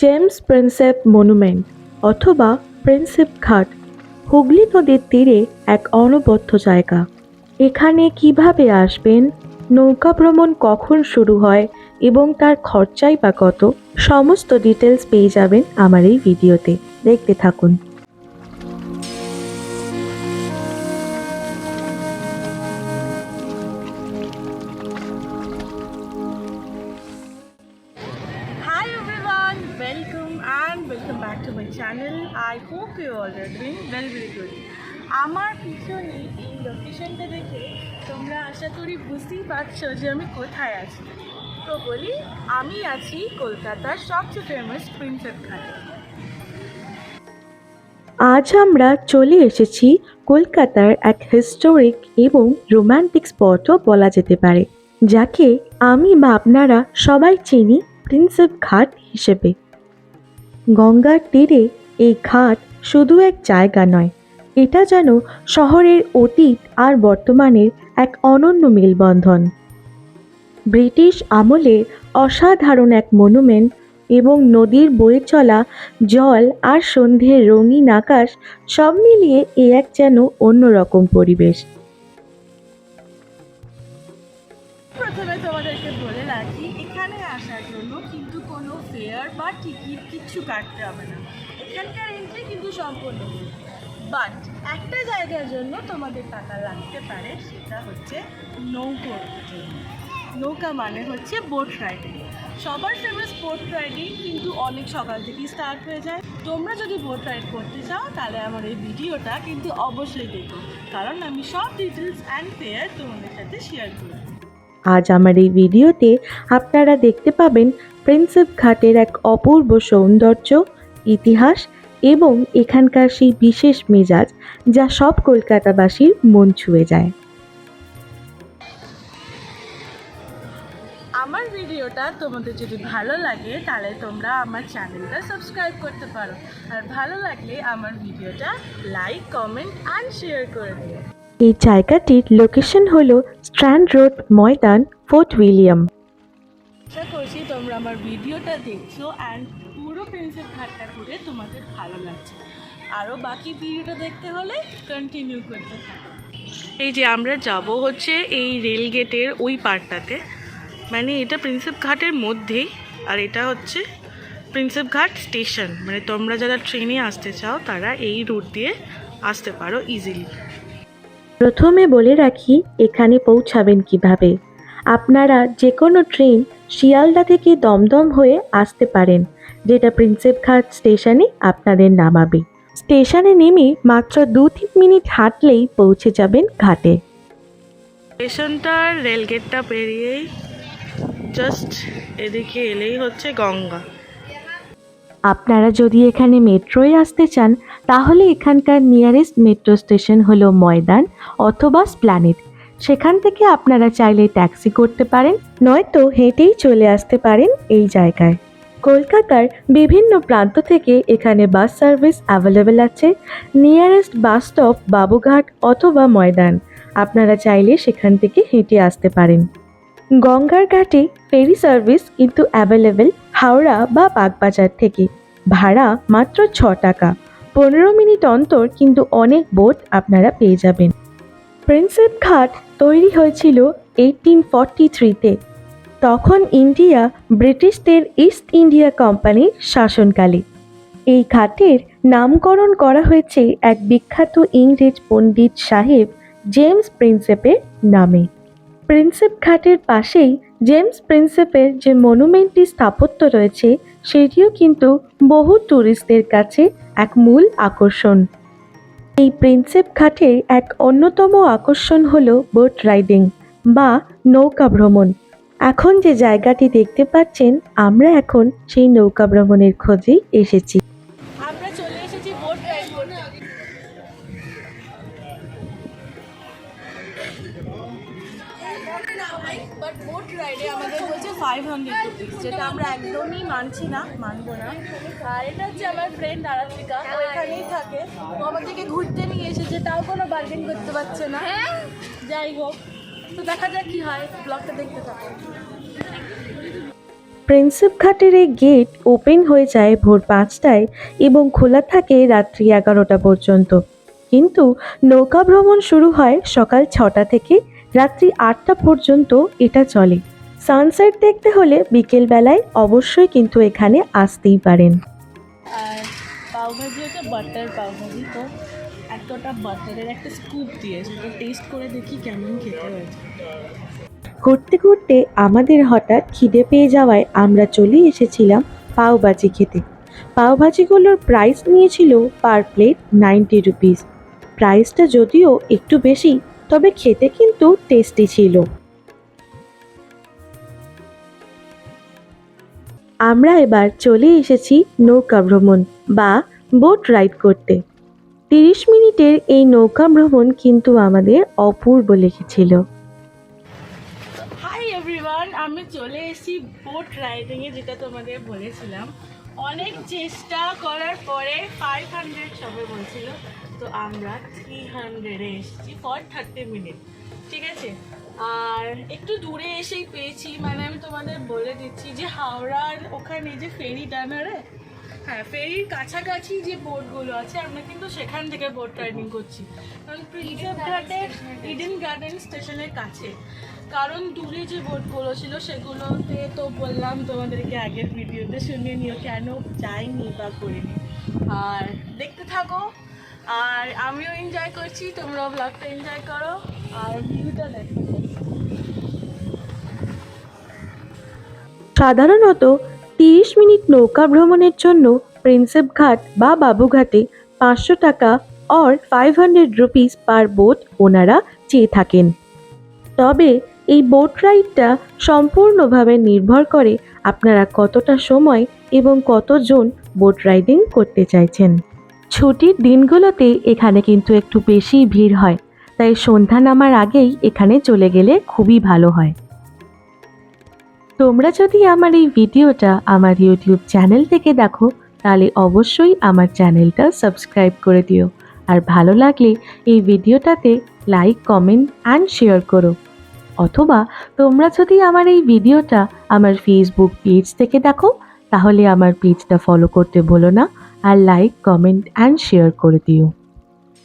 James Prinsep monument অথবা Prinsep Ghat, Hooghly নদীর তীরে এক অনবদ্য জায়গা। এখানে কীভাবে আসবেন, নৌকা ভ্রমণ কখন শুরু হয় এবং তার খরচাই বা কত, সমস্ত ডিটেলস পেয়ে যাবেন আমার এই ভিডিওতে দেখতে থাকুন। Hope you all are doing very very good. আমার পিছনে এই লোকেশনটা দেখে তোমরা আশা করি বুঝতেই পারছ যে আমি কোথায় আছি। তো বলি, আমি আছি কলকাতার সবচেয়ে ফেমাস প্রিন্সেপ ঘাটে আজ আমরা চলে এসেছি কলকাতার এক হিস্টোরিক এবং রোমান্টিক স্পটও বলা যেতে পারে, যাকে আমি বা আপনারা সবাই চিনি প্রিন্সেপ ঘাট হিসেবে। গঙ্গার তীরে এই ঘাট শুধু এক জায়গা নয়, এটা যেন শহরের অতীত আর বর্তমানের এক অনন্য মেলবন্ধন। ব্রিটিশ আমলে অসাধারণ এক মনুমেন্ট এবং নদীর বয়ে চলা জল আর সন্ধ্যের রঙিন আকাশ সব মিলিয়ে এ এক যেন অন্যরকম পরিবেশ। আসার জন্য কিন্তু কোনো ফেয়ার বা টিকিট কাটতে হবে না এখানকার এন্ট্রি কিন্তু সম্পূর্ণ। বাট একটা জায়গার জন্য তোমাদের টাকা লাগতে পারে, সেটা হচ্ছে নৌকোর নৌকা মানে হচ্ছে বোট রাইডিং সবার ফেমাস বোট রাইডিং কিন্তু অনেক সকাল থেকেই স্টার্ট হয়ে যায়। তোমরা যদি বোট রাইড করতে চাও, তাহলে আমার এই ভিডিওটা কিন্তু অবশ্যই দেখো। কারণ আমি সব ডিটেলস অ্যান্ড ফেয়ার তোমাদের সাথে শেয়ার করব। আজ আমার এই ভিডিওতে আপনারা দেখতে পাবেন প্রিন্সেপ ঘাটের এক অপূর্ব সৌন্দর্য, ইতিহাস এবং এখানকার সেই বিশেষ মেজাজ যা সব কলকাতাবাসীর মন ছুঁয়ে যায়। আমার ভিডিওটা তোমাদের যদি ভালো লাগে তাহলে তোমরা আমার চ্যানেলটা সাবস্ক্রাইব করতে পারো। আর ভালো লাগলে আমার ভিডিওটা লাইক কমেন্ট অ্যান্ড শেয়ার করে দিও। এই জায়গাটির লোকেশন হলো Strand Road Maidan Fort William. আশা করছি তোমরা আমার ভিডিওটা দেখছ অ্যান্ড প্রিন্সেপ ঘাটটা ঘুরে তোমাদের ভালো লাগছে। আরও বাকি ভিডিওটা দেখতে হলে কন্টিনিউ করতে থাকো। এই যে আমরা যাব হচ্ছে এই রেল গেটের ওই পার্টটাতে মানে এটা প্রিন্সেপ ঘাটের মধ্যেই আর এটা হচ্ছে প্রিন্সেপ ঘাট স্টেশন। মানে তোমরা যারা ট্রেনে আসতে চাও তারা এই রুট দিয়ে আসতে পারো ইজিলি প্রথমে বলে রাখি এখানে পৌঁছাবেন কীভাবে? আপনারা যে কোনো ট্রেন শিয়ালদা থেকে দমদম হয়ে আসতে পারেন। যেটা প্রিন্সেপ ঘাট স্টেশনে আপনাদের নামাবে। স্টেশনে নেমে মাত্র দু তিন মিনিট হাঁটলেই পৌঁছে যাবেন ঘাটে। স্টেশনটার রেলগেটটা পেরিয়েই জাস্ট এদিকে এলেই হচ্ছে গঙ্গা। আপনারা যদি এখানে মেট্রোয় আসতে চান তাহলে এখানকার নিয়ারেস্ট মেট্রো স্টেশন হলো ময়দান অথবা স্প্ল্যানেট। সেখান থেকে আপনারা চাইলে ট্যাক্সি করতে পারেন নয়তো হেঁটেই চলে আসতে পারেন এই জায়গায়। কলকাতার বিভিন্ন প্রান্ত থেকে এখানে বাস সার্ভিস অ্যাভেলেবেল আছে। নিয়ারেস্ট বাস স্টপ বাবুঘাট অথবা ময়দান। আপনারা চাইলে সেখান থেকে হেঁটে আসতে পারেন। গঙ্গার ঘাটে ফেরি সার্ভিস কিন্তু অ্যাভেলেবেল হাওড়া বা বাগবাজার থেকে। ভাড়া মাত্র ছ টাকা। পনেরো মিনিট অন্তর কিন্তু অনেক বোট আপনারা পেয়ে যাবেন। প্রিন্সেপ ঘাট তৈরি হয়েছিল এইটিন ফর্টি থ্রিতে তখন ইন্ডিয়া ব্রিটিশদের ইস্ট ইন্ডিয়া কোম্পানির শাসনকালে। এই ঘাটের নামকরণ করা হয়েছে এক বিখ্যাত ইংরেজ পণ্ডিত সাহেব জেমস প্রিন্সেপের নামে। প্রিন্সেপ ঘাটের পাশেই জেমস প্রিন্সেপের যে মনুমেন্টটি স্থাপত্য রয়েছে, সেটিও কিন্তু বহু ট্যুরিস্টদের কাছে এক মূল আকর্ষণ। এই প্রিন্সেপ ঘাটের এক অন্যতম আকর্ষণ হলো বোট রাইডিং বা নৌকা ভ্রমণ। এখন যে জায়গাটি দেখতে পাচ্ছেন আমরা এখন সেই নৌকা ভ্রমণের খোঁজেই এসেছি। আমরা চলে এসেছি বোট রাইড করতে। বাট বোট রাইডে আমাদের বলছে ফাইভ হান্ড্রেড রুপিস যেটা আমরা একদমই মানছি না মানবো না। আর এটা হচ্ছে আমার ফ্রেন্ড আরাত্রিকা ও এখানেই থাকে। ও আমাদেরকে ঘুরতে নিয়ে এসেছে তাও কোনো বার্গেন করতে পারছে না। যাই হোক। তো দেখা যাক কি হয় ব্লগটা দেখতে থাকো। প্রিন্সেপ ঘাটের এই গেট ওপেন হয়ে যায় ভোর পাঁচটায় এবং খোলা থাকে রাত্রি এগারোটা পর্যন্ত। কিন্তু নৌকা ভ্রমণ শুরু হয় সকাল ছটা থেকে রাত্রি আটটা পর্যন্ত এটা চলে। সানসেট দেখতে হলে বিকেলবেলায় অবশ্যই কিন্তু এখানে আসতেই পারেন। আর পাওভাজি হচ্ছে বাটার পাওভাজি তো এতটা বাটারের একটা স্কুপ দিয়েছে তো টেস্ট করে দেখি কেমন খেতে হয়েছে ঘুরতে ঘুরতে আমাদের হঠাৎ খিদে পেয়ে যাওয়ায় আমরা চলে এসেছিলাম পাওভাজি খেতে। পাওভাজিগুলোর প্রাইস নিয়েছিল পার প্লেট নাইনটি রুপিস প্রাইসটা যদিও একটু বেশি, তবে খেতে কিন্তু টেস্টি ছিল। আমরা এবার চলে এসেছি নৌকা ভ্রমণ বা বোট রাইড করতে। তিরিশ মিনিটের এই নৌকা ভ্রমণ কিন্তু আমাদের অপূর্ব লেগেছিল। হাই এভরিওয়ান আমি চলে এসেছি বোট রাইডিংয়ে যেটা তোমাদের বলেছিলাম। অনেক চেষ্টা করার পরে ফাইভ হান্ড্রেড সবে বলছিল, তো আমরা থ্রি হান্ড্রেডে এসেছি ফর থার্টি মিনিট ঠিক আছে? আর একটু দূরে এসেই পেয়েছি মানে আমি তোমাদের বলে দিচ্ছি যে হাওড়ার ওখানে যে ফেরি টানারে হ্যাঁ ফেরির কাছাকাছি যে বোটগুলো আছে, আমরা কিন্তু সেখান থেকে বোট রাইডিং করছি। কারণ প্রিন্সেপ ঘাটের ইডেন গার্ডেন স্টেশনের কাছে। কারণ দূরে যে বোটগুলো ছিল, সেগুলোতে তো বললাম তোমাদেরকে আগের ভিডিওতে, শুনে নিও, কেন যাইনি বা করিনি? আর দেখতে থাকো। আর আমিও এনজয় করছি, তোমরাও ব্লগটা এনজয় করো। আর ভিউটা দেখো। সাধারণত তিরিশ মিনিট নৌকা ভ্রমণের জন্য প্রিন্সেপ ঘাট বা বাবুঘাটে পাঁচশো টাকা or five hundred rupees per boat ওনারা চেয়ে থাকেন। তবে এই বোট রাইডটা সম্পূর্ণভাবে নির্ভর করে আপনারা কতটা সময় এবং কতজন বোট রাইডিং করতে চাইছেন। ছুটির দিনগুলোতে এখানে কিন্তু একটু বেশি ভিড় হয়, তাই সন্ধ্যা নামার আগেই এখানে চলে গেলে খুবই ভালো হয়। তোমরা যদি আমার এই ভিডিওটা আমার ইউটিউব চ্যানেল থেকে দেখো, তাহলে অবশ্যই আমার চ্যানেলটা সাবস্ক্রাইব করে দিও। আর ভালো লাগলে এই ভিডিওটাতে লাইক কমেন্ট অ্যান্ড শেয়ার করো। অথবা তোমরা যদি আমার এই ভিডিওটা আমার ফেসবুক পেজ থেকে দেখো, তাহলে আমার পেজটা ফলো করতে ভুলো না আর লাইক কমেন্ট অ্যান্ড শেয়ার করে দিও।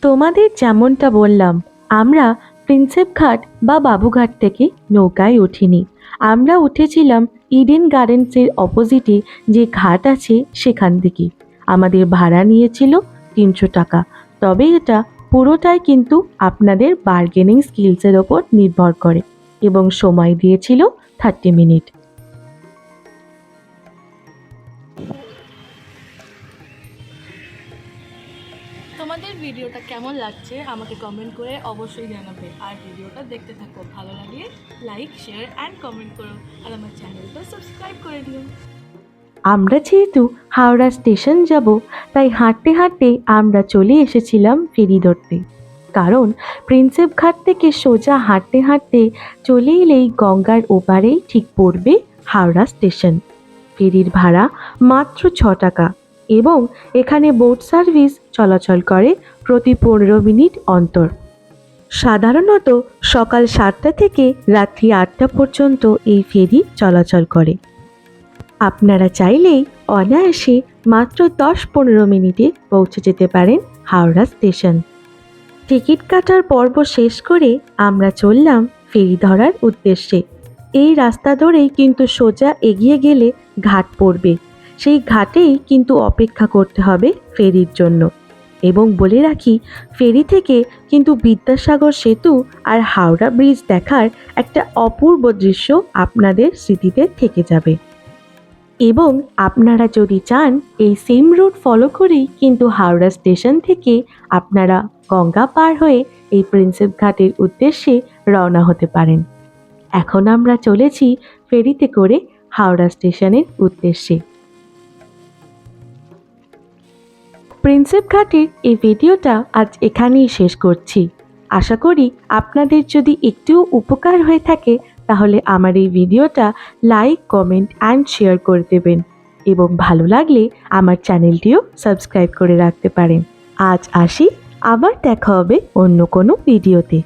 তোমাদের যেমনটা বললাম, আমরা প্রিন্সেপ ঘাট বা বাবুঘাট থেকে নৌকায় উঠিনি। আমরা উঠেছিলাম ইডেন গার্ডেন্সের অপোজিটে যে ঘাট আছে সেখান থেকে আমাদের ভাড়া নিয়েছিল তিনশো টাকা। তবে এটা পুরোটাই কিন্তু আপনাদের বার্গেনিং স্কিলসের ওপর নির্ভর করে এবং সময় দিয়েছিল থার্টি মিনিট ভিডিওটা কেমন লাগছে আমাকে কমেন্ট করে অবশ্যই জানাবে। আর ভিডিওটা দেখতে থাকো, ভালো লাগলে লাইক শেয়ার অ্যান্ড কমেন্ট করো। আর আমার চ্যানেলটা সাবস্ক্রাইব করে দিও। আমরা যেহেতু হাওড়া স্টেশন যাব, তাই হাঁটতে হাঁটতে আমরা চলে এসেছিলাম ফেরি ধরতে। কারণ প্রিন্সেপ ঘাট থেকে সোজা হাঁটতে হাঁটতে চলে এলেই গঙ্গার ওপারেই ঠিক পড়বে হাওড়া স্টেশন ফেরির ভাড়া মাত্র ছ টাকা এবং এখানে বোট সার্ভিস চলাচল করে প্রতি পনেরো মিনিট অন্তর। সাধারণত সকাল সাতটা থেকে রাত্রি আটটা পর্যন্ত এই ফেরি চলাচল করে। আপনারা চাইলেই অনায়াসে মাত্র দশ পনেরো মিনিটে পৌঁছে যেতে পারেন হাওড়া স্টেশন। টিকিট কাটার পর্ব শেষ করে আমরা চললাম ফেরি ধরার উদ্দেশ্যে। এই রাস্তা ধরেই কিন্তু সোজা এগিয়ে গেলে ঘাট পড়বে। সেই ঘাটেই কিন্তু অপেক্ষা করতে হবে ফেরির জন্য। এবং বলে রাখি, ফেরি থেকে কিন্তু বিদ্যাসাগর সেতু আর হাওড়া ব্রিজ দেখার একটা অপূর্ব দৃশ্য আপনাদের স্মৃতিতে থেকে যাবে। এবং আপনারা যদি চান, এই সেম রুট ফলো করেই কিন্তু হাওড়া স্টেশন থেকে আপনারা গঙ্গা পার হয়ে এই প্রিন্সেপ ঘাটের উদ্দেশ্যে রওনা হতে পারেন। এখন আমরা চলেছি ফেরিতে করে হাওড়া স্টেশনের উদ্দেশ্যে। প্রিন্সেপ ঘাটের এই ভিডিওটা আজ এখানেই শেষ করছি। আশা করি আপনাদের যদি একটু উপকার হয়ে থাকে, তাহলে আমার এই ভিডিওটা লাইক, কমেন্ট অ্যান্ড শেয়ার করে দেবেন। এবং ভালো লাগলে আমার চ্যানেলটিও সাবস্ক্রাইব করে রাখতে পারেন। আজ আসি, আবার দেখা হবে অন্য কোনো ভিডিওতে।